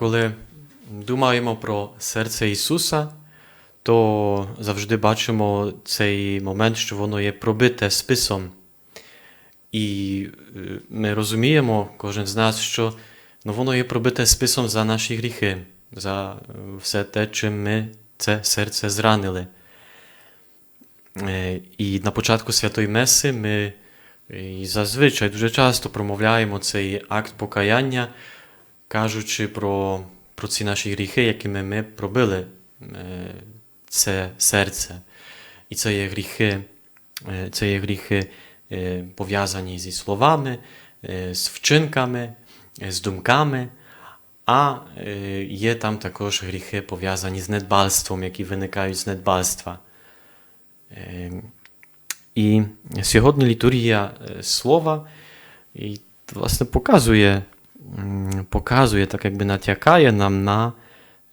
коли думаємо про серце Ісуса, то завжди бачимо цей момент, що воно є пробите списом. І е, ми розуміємо, кожен з нас, що ну, воно є пробите списом за наші гріхи, за е, все те, чим ми це серце зранили. Е, І на початку Святої Меси ми і зазвичай дуже часто промовляємо цей акт покаяння, кажучи про, про ці наші гріхи, якими ми пробили е, це серце. І це є гріхи, е, це є гріхи е, пов'язані зі словами, з вчинками, з думками. А є там також гріхи пов'язані з недбальством, які виникають з недбальства. І сьогодні літургія слова і, власне показує, показує, так якби натякає нам на,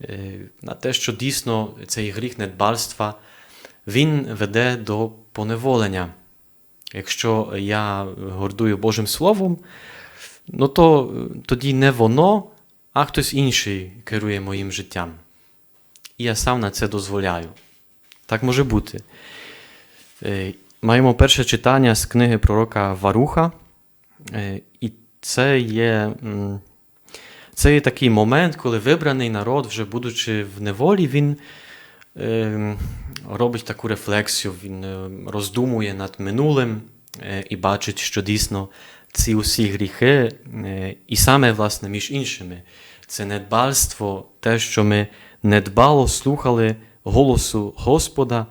е, на те, що дійсно цей гріх недбальства він веде до поневолення. Якщо я гордую Божим Словом, ну то е, тоді не воно, а хтось інший керує моїм життям. І я сам на це дозволяю. Так може бути. Е, Маємо перше читання з книги пророка Варуха. Це є, це є такий момент, коли вибраний народ, вже будучи в неволі, він е, робить таку рефлексію, він е, роздумує над минулим е, і бачить, що дійсно ці усі гріхи, е, і саме, власне, між іншими, це недбальство, те, що ми недбало слухали голосу Господа,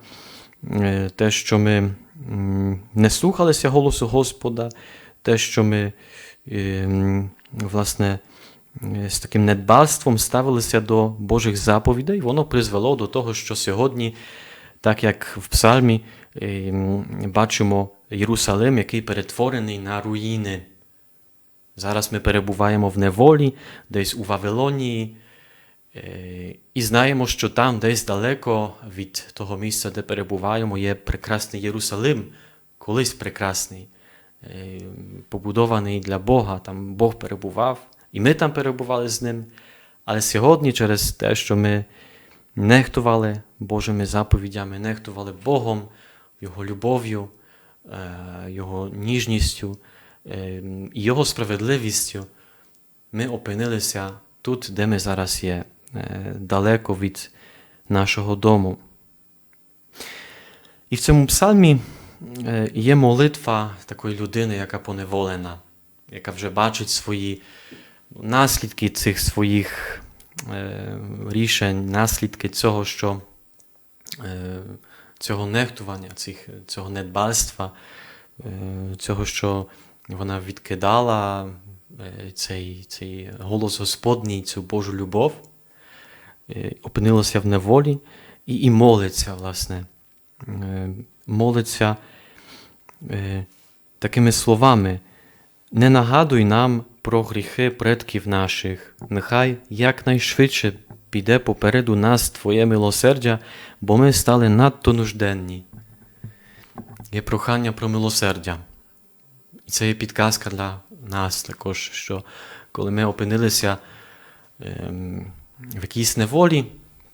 е, те, що ми не слухалися голосу Господа, те, що ми власне, е, з таким недбальством ставилися до Божих заповідей, воно призвело до того, що сьогодні, так як в Псальмі, е, бачимо Єрусалим, який перетворений на руїни. Зараз ми перебуваємо в неволі, десь у Вавилонії, е, і знаємо, що там, десь далеко від того місця, де перебуваємо, є прекрасний Єрусалим, колись прекрасний, побудований для Бога. Там Бог перебував, і ми там перебували з ним. Але сьогодні, через те, що ми нехтували Божими заповідями, нехтували Богом, Його любов'ю, е, Його ніжністю е, і Його справедливістю, ми опинилися тут, де ми зараз є, е, далеко від нашого дому. І в цьому псалмі є молитва такої людини, яка поневолена, яка вже бачить свої наслідки цих своїх е, рішень, наслідки цього, що е, цього нехтування, цього недбальства, е, цього, що вона відкидала е, цей, цей голос Господній, цю Божу любов, е, опинилася в неволі і, і молиться, власне, е, молиться е, такими словами. Не нагадуй нам про гріхи предків наших, нехай якнайшвидше піде попереду нас Твоє милосердя, бо ми стали надто нужденні. Є прохання про милосердя. І це є підказка для нас також, що коли ми опинилися ем, в якійсь неволі,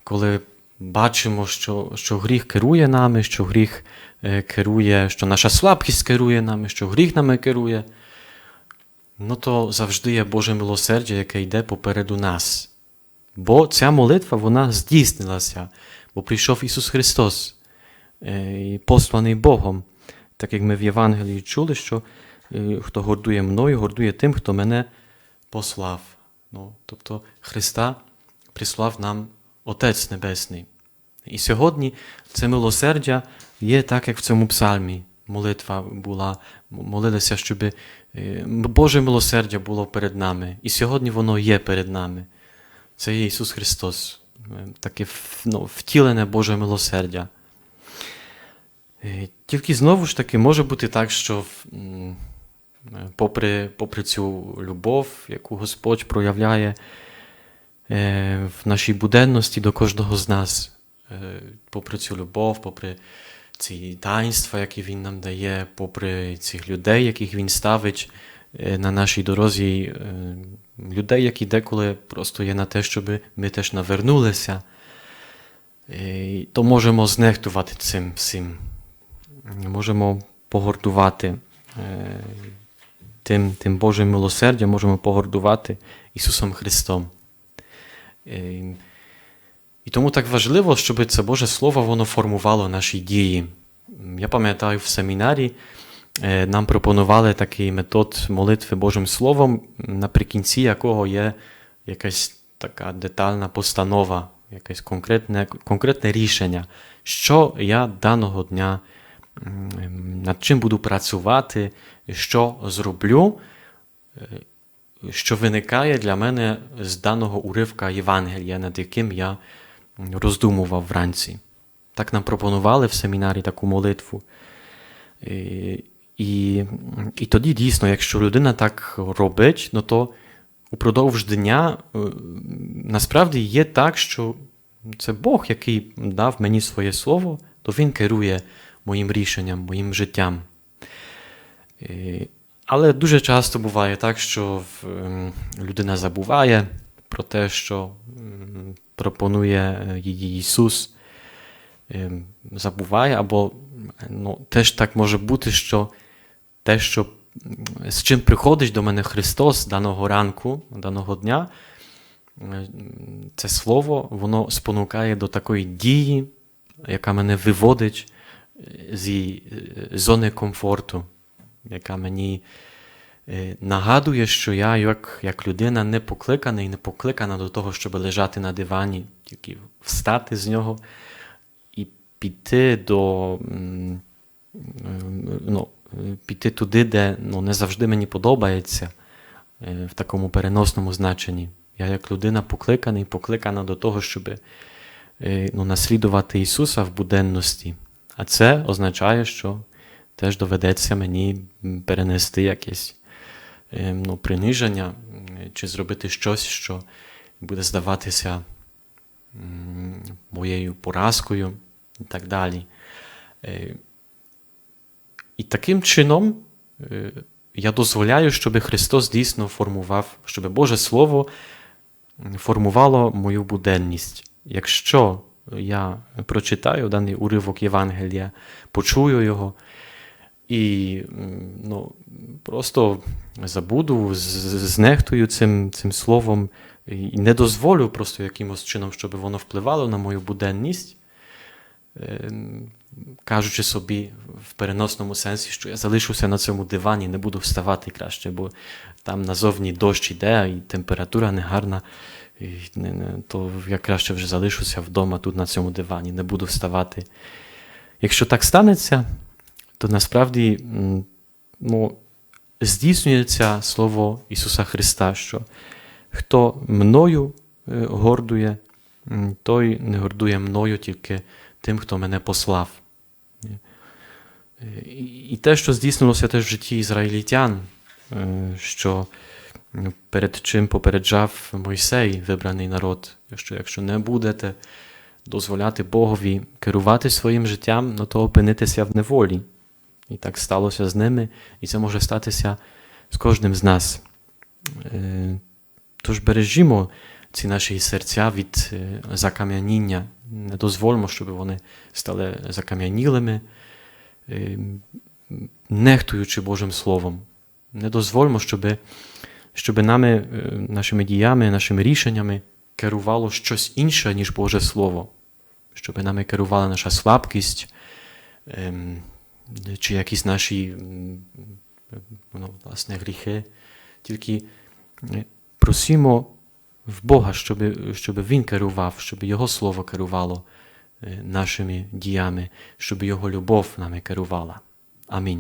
коли бачимо, що, що гріх керує нами, що гріх е, керує, що наша слабкість керує нами, що гріх нами керує, ну то завжди є Боже милосердя, яке йде попереду нас. Бо ця молитва вона здійснилася, бо прийшов Ісус Христос, е, посланий Богом, так як ми в Євангелії чули, що е, хто гордує мною, гордує тим, хто мене послав. Ну, тобто Христа прислав нам Отець Небесний. І сьогодні це милосердя є так, як в цьому псальмі. Молитва була, молилися, щоб е, Боже милосердя було перед нами. І сьогодні воно є перед нами. Це є Ісус Христос, е, таке ну, втілене Боже милосердя. Е, Тільки знову ж таки може бути так, що попри, попри цю любов, яку Господь проявляє в нашій буденності до кожного з нас, попри цю любов, попри ці таїнства, які Він нам дає, попри цих людей, яких Він ставить е, на нашій дорозі, е, людей, які деколи просто є на те, щоб ми теж навернулися, е, то можемо знехтувати цим всім. Можемо погордувати е, тим, тим Божим милосердям, можемо погордувати Ісусом Христом. І тому так важливо, щоб це Боже Слово воно формувало наші дії. Я пам'ятаю, в семінарі е, нам пропонували такий метод молитви Божим Словом, наприкінці якого є якась така детальна постанова, якесь конкретне, конкретне рішення, що я даного дня над чим буду працювати, що зроблю, е, що виникає для мене з даного уривка Євангелія, над яким я роздумував вранці. Так нам пропонували в семінарі таку молитву. І, і, тоді дійсно, якщо людина так робить, ну то упродовж дня е, насправді є так, що це Бог, який дав мені своє слово, то Він керує моїм рішенням, моїм життям. Е, Але дуже часто буває так, що ем, людина забуває про те, що пропонує е, її Ісус, Ем, забуває, або ну, теж так може бути, що те, що з чим приходить до мене Христос даного ранку, даного дня, е, це слово, воно спонукає до такої дії, яка мене виводить е, зі е, зони комфорту, яка мені нагадує, що я, як, як людина, не покликана і не покликана до того, щоб лежати на дивані, тільки встати з нього і піти до м, ну, е, піти туди, де ну, не завжди мені подобається е, в такому переносному значенні. Я як людина покликаний, покликана до того, щоб е, ну, наслідувати Ісуса в буденності. А це означає, що теж доведеться мені перенести якесь е, ну, приниження чи зробити щось, що буде здаватися моєю поразкою і так далі. Е, І таким чином е, я дозволяю, щоб Христос дійсно формував, щоб Боже Слово формувало мою буденність. Якщо я прочитаю даний уривок Євангелія, почую його і ну, просто забуду, знехтую цим, цим словом і не дозволю просто якимось чином, щоб воно впливало на мою буденність, ем, кажучи собі в переносному сенсі, що я залишуся на цьому дивані, не буду вставати краще, бо там назовні дощ іде, і температура негарна, і то я краще вже залишуся вдома тут на цьому дивані, не буду вставати. Якщо так станеться, то насправді ну, здійснюється слово Ісуса Христа, що хто мною е, гордує, той не гордує мною тільки тим, хто мене послав. Е, І те, що здійснилося теж в житті ізраїльтян, е, що перед чим попереджав Мойсей, вибраний народ, що якщо не будете дозволяти Богові керувати своїм життям, ну то опинитися в неволі. І так сталося з ними, і це може статися з кожним з нас. Е, Тож бережімо ці наші серця від е, закам'яніння. Не дозволимо, щоб вони стали закам'янілими, е, нехтуючи Божим Словом. Не дозволимо, щоб, щоб нами, нашими діями, нашими рішеннями керувало щось інше, ніж Боже Слово, щоб нами керувала наша слабкість, ем, чи якісь наші ну, власне, гріхи. Тільки просимо в Бога, щоб, щоб Він керував, щоб Його Слово керувало нашими діями, щоб Його любов нами керувала. Амінь.